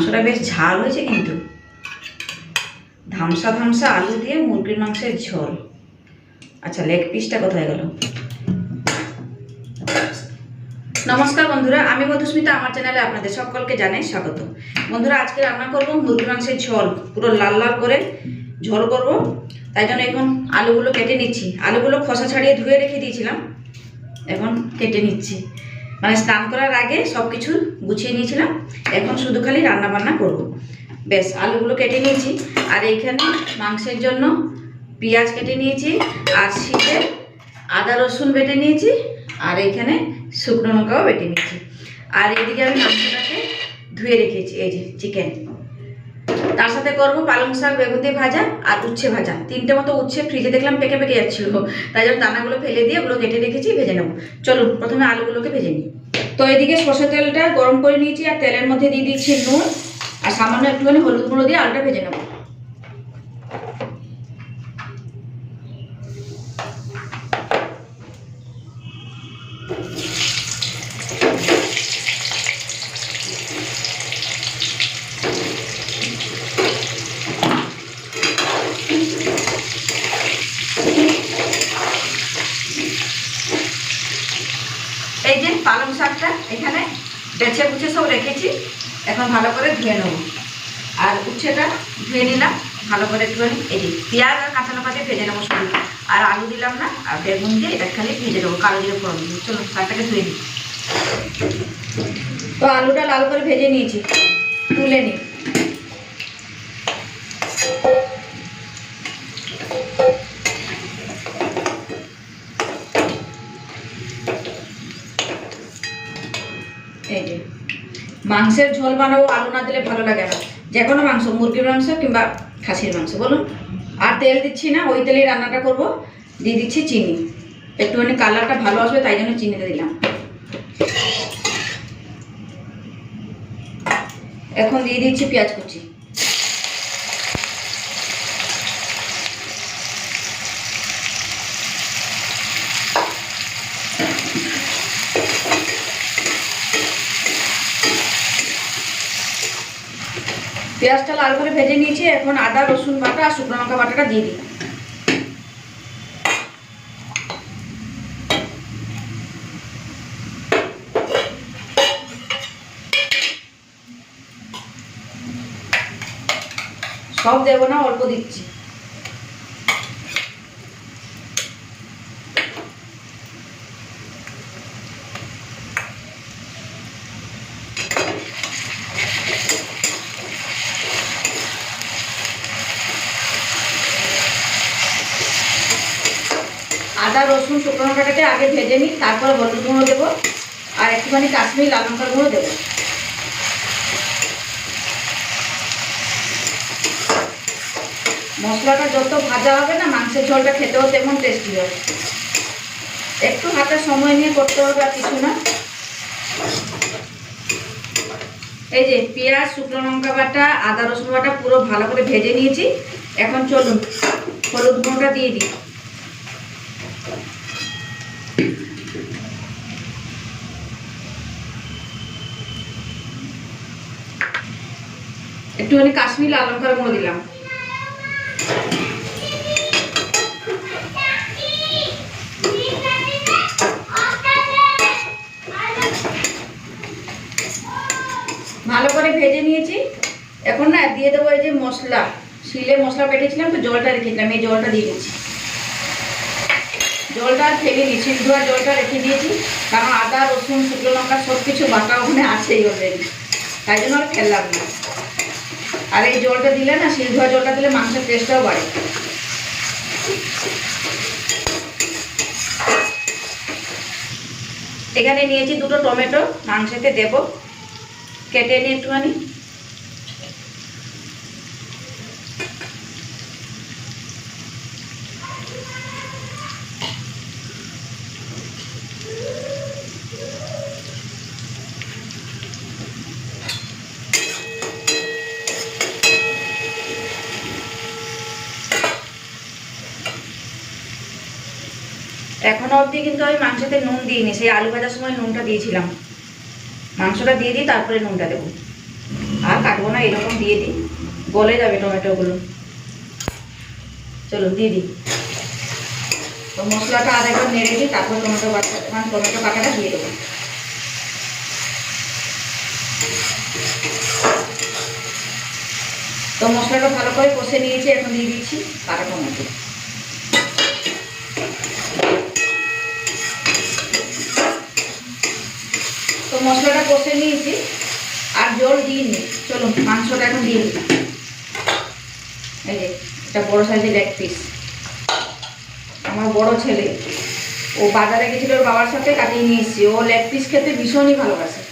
মাংসটা বেশ ঝাল হয়েছে কিন্তু। ধামসা ধামসা আলু দিয়ে মুরগির মাংসের ঝোল। আচ্ছা লেগ পিসটা কোথায় গেল? নমস্কার বন্ধুরা, আমি মধুস্মিতা, আমার চ্যানেলে আপনাদের সকলকে জানাই স্বাগত। বন্ধুরা, আজকে রান্না করব মুরগির মাংসের ঝোল। পুরো লাল লাল করে ঝোল করব। তাই জন্য এখন আলুগুলো কেটে নিচ্ছি। আলুগুলো খোসা ছাড়িয়ে ধুয়ে রেখে দিয়েছিলাম। এখন কেটে নিচ্ছি। মানে স্নান করার আগে সব কিছু গুছিয়ে নিয়েছিলাম। এখন শুধু খালি রান্না বান্না করব। বেশ আলুগুলো কেটে নিয়েছি। আর এইখানে মাংসের জন্য পেঁয়াজ কেটে নিয়েছি, আর শীতে আদা রসুন বেটে নিয়েছি, আর এইখানে শুকনো লঙ্কাও বেটে নিয়েছি। আর এদিকে আমি মাংসটাকে ধুয়ে রেখেছি, এই যে চিকেন তার সাথে করব পালং শাক, বেগুন দিয়ে ভাজা আর উচ্ছে ভাজা। তিনটে মতো উচ্ছে ফ্রিজে দেখলাম পেকে পেকে যাচ্ছিল। তাই জন্য দানাগুলো ফেলে দিয়ে ওগুলো কেটে রেখেছি, ভেজে নেব। চলুন, প্রথমে আলুগুলোকে ভেজে নিই। তো এদিকে সর্ষে তেলটা গরম করে নিয়েছি আর তেলের মধ্যে দিয়ে দিচ্ছি নুন আর সামান্য একটুখানি হলুদ গুঁড়ো দিয়ে আলুটা ভেজে নেব এই যে পালং শাকটা এখানে বেছে বুছে সব রেখেছি এখন ভালো করে ধুয়ে নেব। আর উচ্ছেটা ধুয়ে নিলাম, ভালো করে একটুখানি, এই যে পেঁয়াজ আর কাঁচা লঙ্কা দিয়ে ভেজে নেব শুধু। আর আলু দিলাম না, আর বেগুন দিয়ে এটা খালি ভেজে নেব, কালো দিয়ে ফোড়ন দিই চলো তারটাকে ধুয়ে নিই। তো আলুটা লাল করে ভেজে নিয়েছি, তুলে নিই এই যে মাংসের ঝোল বানাবো, আলু না দিলে ভালো লাগে না। যে কোনো মাংস, মুরগির মাংস কিংবা খাসির মাংস, বলুন। আর তেল দিচ্ছি না, ওই তেলেই রান্নাটা করব। দিয়ে দিচ্ছি চিনি। একটুখানি কালারটা ভালো আসবে, তাই জন্য চিনিটা দিলাম। এখন দিয়ে দিচ্ছি পেঁয়াজ কুচি। পেঁয়াজটা লাল করে ভেজে নিয়েছি, এখন আদা, রসুন বাটা আর শুকনো লঙ্কা বাটাটা দিয়ে দিই। সব দেবো না, অল্প দিচ্ছি আদা রসুন শুকনো লঙ্কাটাকে আগে ভেজে নিই তারপরে হলুদ গুঁড়ো দেবো আর একটুখানি কাশ্মীরি লাল লঙ্কার গুঁড়ো দেবো। মশলাটা যত ভাজা হবে না, মাংসের ঝোলটা খেতেও তেমন টেস্টি হবে। একটু হাতে সময় নিয়ে করতে হবে আর কিছু না। এই যে পেঁয়াজ, শুকনো লঙ্কা বাটা, আদা রসুন বাটা পুরো ভালো করে ভেজে নিয়েছি। এখন চলুন, হলুদ গুঁড়োটা দিয়ে দিই। একটুখানি কাশ্মীর লাল লঙ্কার গুঁড়ো দিলাম। ভালো করে ভেজে নিয়েছি। এখন না দিয়ে দেবো এই যে মশলা। শিলে মশলা বেটেছিলাম তো জলটা রেখেছিলাম এই জলটা দিয়ে দিচ্ছি। জলটা ফেলে নিচ্ছি ধোয়া জলটা রেখে দিয়েছি। কারণ আদা, রসুন, শুকনো লঙ্কা সব কিছু বাটা ওখানে আছেই অলরেডি তাই জন্য আর ফেললাম না। আর এই জলটা দিলে না শিল ধোয়া জলটা দিলে মাংসের টেস্টটাও বাড়ে। এখানে নিয়েছি দুটো টমেটো, মাংসেতে দেব। কেটে নিয়ে একটুখানি এখনও অবধি কিন্তু আমি মাংসতে নুন দিইনি, সেই আলু ভাজার সময় নুনটা দিয়েছিলাম। মাংসটা দিয়ে দিই, তারপরে নুনটা দেবো। আর কাটবো না, এরকম দিয়ে দিই। গলে যাবে টমেটোগুলো। চলো, দিয়ে দিই। তো মশলাটা আর একবার নেড়ে দিই তারপর টমেটো বাটা মানে টমেটো কাটাটা দিয়ে দেবো। তো মশলাটা ভালো করে কষে নিয়েছি, এখন দিয়ে দিচ্ছি কাটা টমেটো। মশলাটা কষে নিয়েছি, আর জল দিইনি চলো, মাংসটা এখন দিয়ে দিই এই যে, এটা বড় সাইজের এক পিস আমার বড় ছেলে, ও বাজারে গেছিল ওর বাবার সাথে কাটিয়ে নিয়ে এসেছি। ও লেগ পিস খেতে ভীষণই ভালোবাসে।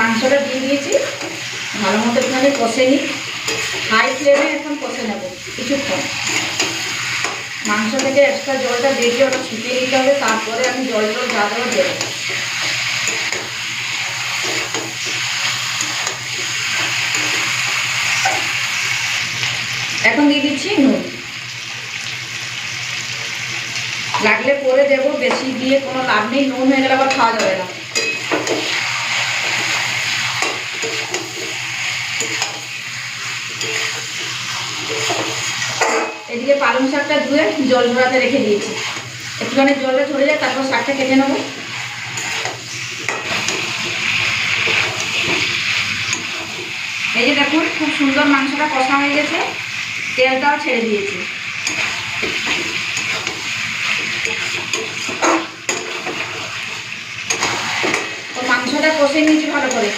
মাংসটা দিয়ে দিয়েছি। ভালো মতো এখানে কষে নিই হাই ফ্লেমে এখন কষে নেব, কিছুক্ষণ। মাংস থেকে এক্সট্রা জলটা বেরিয়ে ওটা ছুটিয়ে নিতে হবে, তারপরে আমি জল জল যা দেওয়া দেবো। এখন দিয়ে দিচ্ছি নুন। লাগলে পরে দেবো, বেশি দিয়ে কোনো লাভ নেই, নুন হয়ে গেলে আবার খাওয়া যাবে না। এদিকে পালং শাকটা ধুয়ে জল ঝরাতে রেখে দিয়েছি। একটুখানি জলটা ঝরে যায় তারপর শাকটা কেটে নেব। এই যে দেখুন, খুব সুন্দর মাংসটা কষা হয়ে গেছে। তেলটাও ছেড়ে দিয়েছি। মাংসটা কষে নিয়েছি ভালো করে।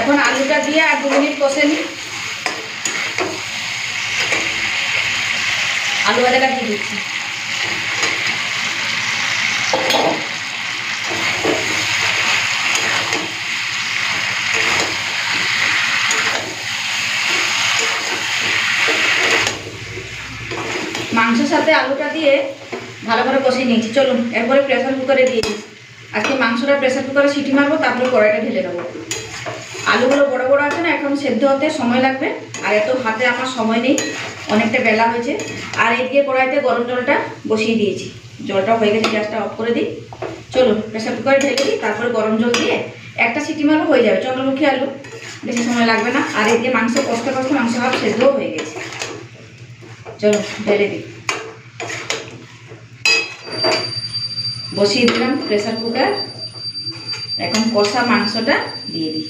এখন আলুটা দিয়ে আর দু মিনিট কষে নিই। আলু ভাজাটা দিয়ে দিচ্ছি। মাংসের সাথে আলুটা দিয়ে ভালো করে কষিয়ে নিয়েছি। চলুন, এরপরে প্রেসার কুকারে দিয়ে দিই আজকে মাংসটা প্রেসার কুকারে সিটি মারবো, তারপরে কড়াইটা ঢেলে দেবো। আলুগুলো বড় বড় আছে না, এখন সেদ্ধ হতে সময় লাগবে। আর এত হাতে আমার সময় নেই, অনেকটা বেলা হয়েছে। আর এদিকে কড়াইতে গরম জলটা বসিয়ে দিয়েছি। জলটা হয়ে গেছে, গ্যাসটা অফ করে দিই। চলুন প্রেসার কুকারে ঢেলে দিই, তারপরে গরম জল দিয়ে একটা সিটি মারও হয়ে যাবে, চন্দ্রমুখী আলু। বেশি সময় লাগবে না। আর এদিকে মাংস, কষ্ট কষ্ট মাংস ভাব সেদ্ধও হয়ে গেছে। চলো, ঢেলে দিই। বসিয়ে দিলাম প্রেশার কুকার। এখন কষা মাংসটা দিয়ে দিই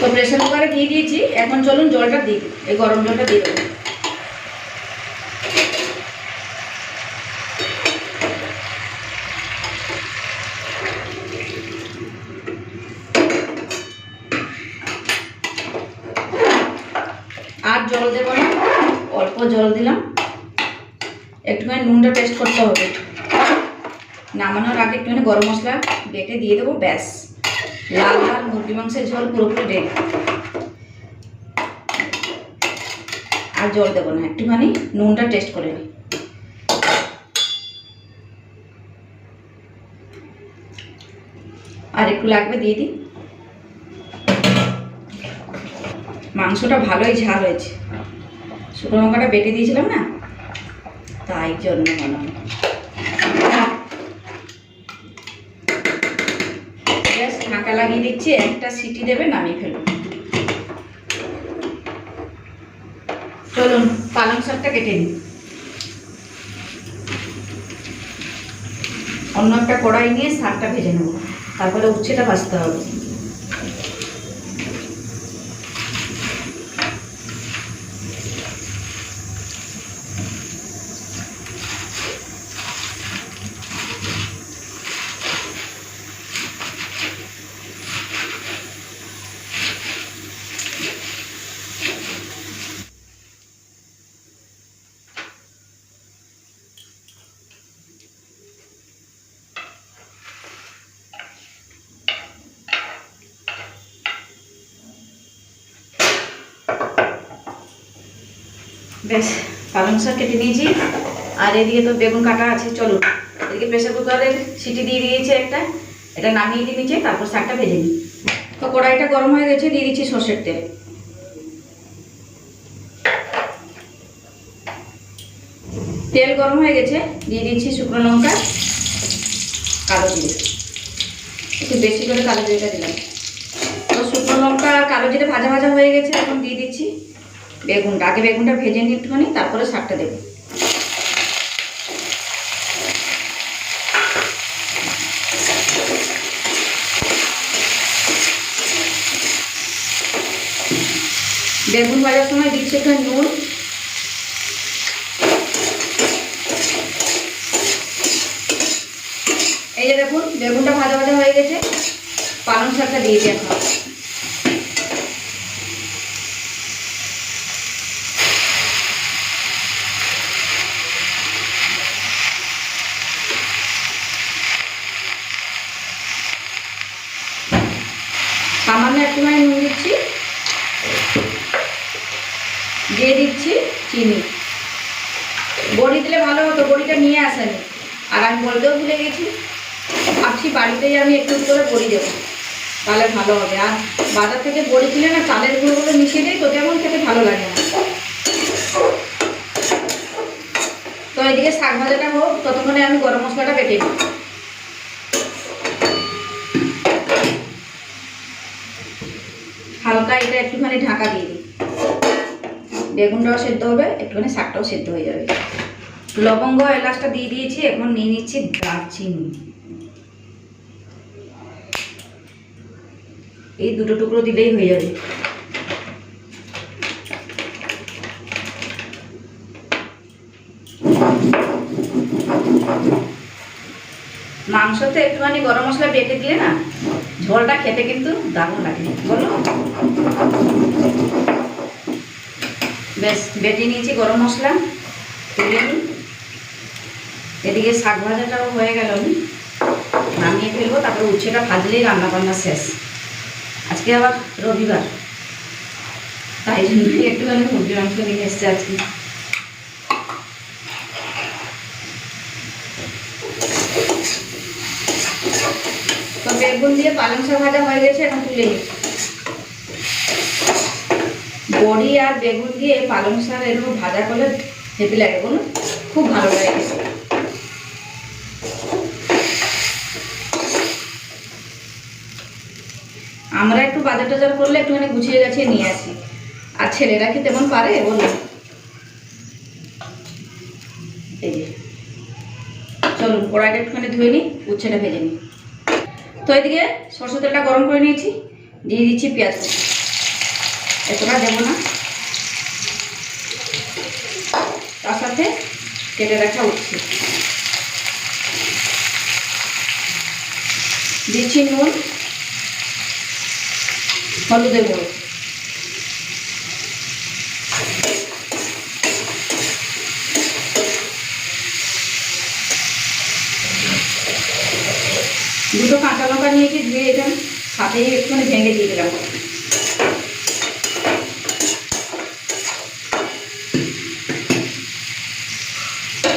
তো প্রেসার কুকারে দিয়ে দিয়েছি এখন চলুন জলটা দিই, এই গরম জলটা দিয়ে দেবো। আর জল দেবো না, অল্প জল দিলাম। একটুখানি নুনটা টেস্ট করতে হবে। নামানোর আগে একটুখানি গরম মশলা বেটে দিয়ে দেবো, ব্যাস। লাল লাল মুরগি মাংসের ঝোল পুরোপুরি রেডি আর জল দেবো না, একটুখানি নুনটা টেস্ট করে নিই আর একটু লাগবে দিয়ে দিই। মাংসটা ভালোই ঝাল হয়েছে। শুকনো লঙ্কাটা বেটে দিয়েছিলাম না? তাই জন্য মনে হয় ঢাকা লাগিয়ে দিচ্ছি, একটা সিটি দেবে নামিয়ে ফেলুন। চলুন, পালং শাকটা কেটে নিই। অন্য একটা কড়াই নিয়ে শাকটা ভেজে নেব। তারপরে উচ্ছেটা ভাজতে হবে। বেশ, পালং শাক কেটে নিয়েছি। আর এদিকে তো বেগুন কাটা আছে চলো এদিকে প্রেসার কুকারের সিটি দিয়ে দিয়েছি একটা। এটা নামিয়ে দিয়ে নিচে, তারপর শাকটা ভেজে নিই। তো কড়াইটা গরম হয়ে গেছে, দিয়ে দিচ্ছি সর্ষের তেল। তেল গরম হয়ে গেছে, দিয়ে দিচ্ছি শুকনো লঙ্কা, কালো জিরে। একটু বেশি করে কালো জিরেটা দিলাম। তো শুকনো লঙ্কা কালো জিরে ভাজা ভাজা হয়ে গেছে, এখন দিয়ে বেগুনটা আগে বেগুনটা ভেজে নিই একটুখানি, তারপরে শাকটা দেবো। বেগুন ভাজার সময় দিচ্ছি একটু নুন। এই যে দেখুন, বেগুনটা ভাজা ভাজা হয়ে গেছে। পালং শাকটা দিয়ে দিই এখন সামান্য একটুখানি নুন দিচ্ছি দিয়ে দিচ্ছি চিনি বড়ি দিলে ভালো হতো বড়িটা নিয়ে আসেনি আর আমি বলতেও ভুলে গেছি ভাবছি আমি একটু করে বড়ি দেবো। তাহলে ভালো হবে। আর বাজার থেকে বড়ি কিনে না চালের গুঁড়োগুলো মিশিয়ে দিই তো তেমন খেতে ভালো লাগে না। তো এদিকে শাক ভাজাটা হোক, ততক্ষণে আমি গরম মশলাটা বেটে নিই হালকা এটা একটুখানি ঢাকা দিয়ে দিই। বেগুনটাও সেদ্ধ হবে, একটুখানি শাকটাও সেদ্ধ হয়ে যাবে। লবঙ্গ এলাচটা দিয়ে দিয়েছি, এখন নিয়ে নিচ্ছি দারচিনি। এই দুটো টুকরো দিলেই হয়ে যাবে। মাংসতে একটুখানি গরম মশলা বেটে দিলে না, ঝোলটা খেতে কিন্তু দারুণ লাগে। বলো? বেশ বেটে নিয়েছি গরম মশলা, তুলে। নিই এদিকে শাক ভাজাটাও হয়ে গেল। আমি নামিয়ে ফেলব, তারপরে উচ্ছেটা ভাজলেই রান্না বান্না শেষ। আজকে আবার রবিবার। তাই জন্য একটুখানি মুরগি মাংস নিয়ে এসছে আজকে। বেগুন দিয়ে পালং শাক ভাজা হয়ে গেছে, এখন তুলে বড়ি আর বেগুন দিয়ে পালং শাক এরকম ভাজা করলে হেপি লাগে, বলুন? খুব ভালো লাগে আমরা একটু বাজার টাজার করলে একটুখানি গুছিয়ে গাছিয়ে নিয়ে আসি। আর ছেলেরা কি তেমন পারে? বলুন। এই চলুন কড়াইটা একটুখানি ধুয়ে নিই, উচ্ছেটা ভেজে নিই। তো এদিকে সরষের তেলটা গরম করে নিয়েছি, দিয়ে দিচ্ছি পেঁয়াজ এতটা দেবো না। তার সাথে কেটে রাখা উঠছে দিচ্ছি নুন। হলুদের গুঁড়ো দুটো কাঁচা লঙ্কা নিয়েছি, ধুয়ে এটা সাথেই একটুখানি ভেঙে দিয়ে দিলাম।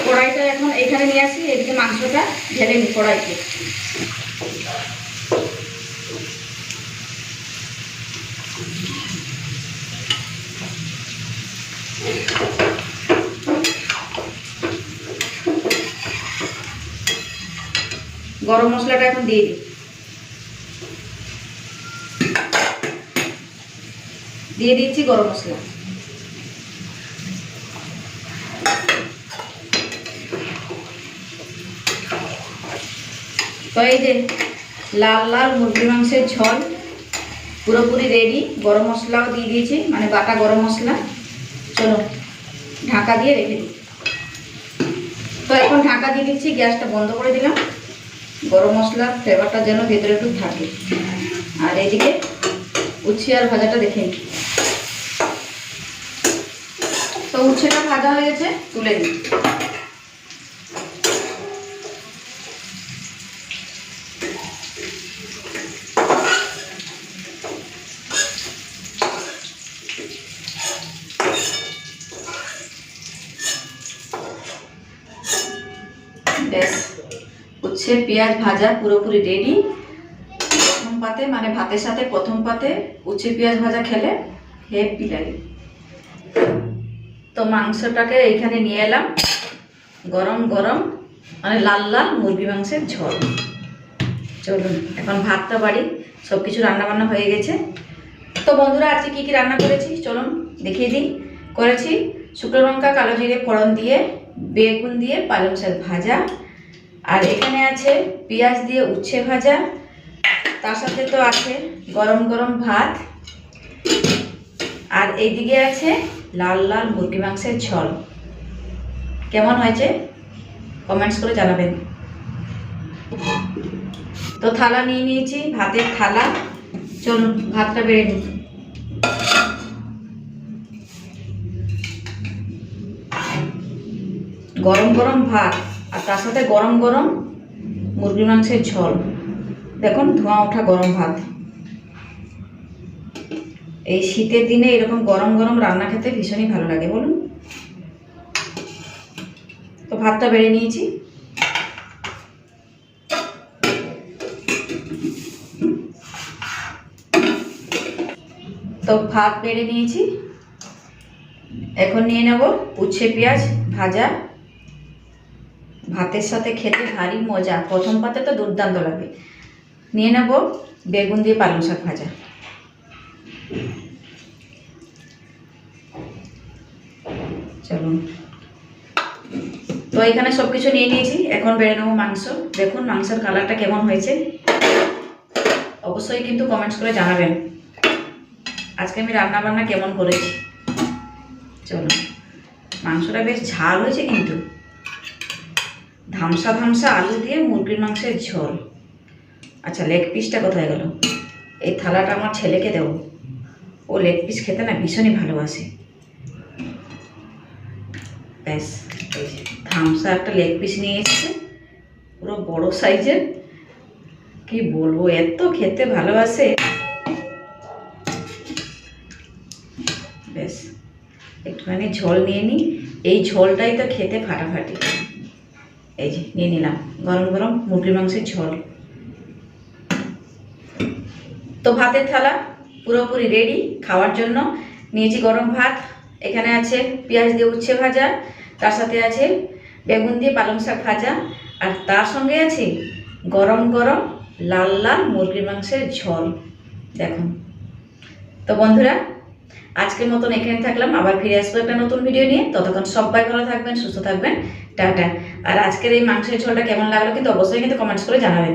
কড়াইটা এখন এখানে নিয়ে আসি, এদিকে মাংসটা ঢেলে নিই কড়াইতে। গরম মশলাটা এখন দিয়ে দিই। দিয়ে দিচ্ছি গরম মশলা। তো এই যে লাল লাল মুরগি মাংসের ঝোল পুরোপুরি রেডি গরম মশলাও দিয়ে দিয়েছি মানে বাটা গরম মশলা। চলো, ঢাকা দিয়ে রেখে দিই। তো এখন ঢাকা দিয়ে দিচ্ছি, গ্যাসটা বন্ধ করে দিলাম। গরম মশলার ফ্লেভারটা যেন ভেতরে একটু থাকে। আর এদিকে আর ভাজাটা দেখে নিই। তো উচ্ছেটা ভাজা হয়ে গেছে, তুলে দিই ব্যাস উচ্ছে পেঁয়াজ ভাজা পুরোপুরি রেডি প্রথম পাতে মানে ভাতের সাথে প্রথম পাতে উচ্ছে পেঁয়াজ ভাজা খেলে হেভি লাগে। তো মাংসটাকে এইখানে নিয়ে এলাম। গরম গরম মানে লাল লাল মুরগি মাংসের ঝোল। চলুন, এখন ভাতটা বাড়ি সব কিছু রান্নাবান্না হয়ে গেছে। তো বন্ধুরা, আজকে কী কী রান্না করেছি? চলুন দেখিয়ে দিই। করেছি শুকনো লঙ্কা কালো জিরে, ফোড়ন দিয়ে, বেগুন দিয়ে, পালং শাক ভাজা আর এখানে আছে পেঁয়াজ দিয়ে উচ্ছে ভাজা, তার সাথে তো আছে গরম গরম ভাত। আর এইদিকে আছে লাল লাল মুরগি মাংসের ঝোল। কেমন হয়েছে? কমেন্টস করে জানাবেন। তো থালা নিয়ে নিয়েছি, ভাতের থালা। চলুন, ভাতটা বেড়ে নিই। গরম গরম ভাত। আর তার সাথে গরম গরম মুরগি মাংসের ঝোল। দেখুন, ধোঁয়া ওঠা গরম ভাত। এই শীতের দিনে এরকম গরম গরম রান্না খেতে ভীষণই ভালো লাগে, বলুন। তো ভাতটা বেড়ে নিয়েছি। তো ভাত বেড়ে নিয়েছি। এখন নিয়ে নেব উচ্ছে পেঁয়াজ ভাজা। ভাতের সাথে খেতে ভারী মজা। প্রথম পাতে তো দুর্দান্ত লাগে। নিয়ে নেব বেগুন দিয়ে পালং শাক ভাজা। চলুন। তো এখানে সব কিছু নিয়ে নিয়েছি। এখন বেড়ে নেব মাংস। দেখুন মাংসের কালারটা কেমন হয়েছে। অবশ্যই কিন্তু কমেন্টস করে জানাবেন। আজকে আমি রান্না বান্না কেমন করেছি। চলো মাংসটা বেশ ঝাল হয়েছে কিন্তু। ধামসা ধামসা আলু দিয়ে মুরগির মাংসের ঝোল। আচ্ছা লেগ পিসটা কোথায় গেল? এই থালাটা আমার ছেলেকে দেবো। ও লেগ পিস খেতে না ভীষণই ভালোবাসে। ব্যাস ধামসা একটা লেগ পিস নিয়ে এসছে। পুরো বড় সাইজের। কি বলব, এত খেতে ভালোবাসে। ব্যাস, একটুখানি ঝোল নিয়ে নিই। এই ঝোলটাই তো খেতে ফাটাফাটি। এই যে, নিয়ে নিলাম। গরম গরম মুরগির মাংসের ঝোল। তো ভাতের থালা পুরোপুরি রেডি খাওয়ার জন্য নিয়েছি গরম ভাত। এখানে আছে পেঁয়াজ দিয়ে উচ্ছে ভাজা, তার সাথে আছে বেগুন দিয়ে পালং শাক ভাজা, আর তার সঙ্গে আছে গরম গরম লাল লাল মুরগির মাংসের ঝোল। দেখুন। তো বন্ধুরা, আজকের মতন এখানে থাকলাম। আবার ফিরে আসব একটা নতুন ভিডিও নিয়ে। ততক্ষণ সবাই ভালো থাকবেন, সুস্থ থাকবেন। টাটা। আর আজকের এই মাংসের ঝোলটা কেমন লাগল কিন্তু অবশ্যই কিন্তু কমেন্টস করে জানাবেন।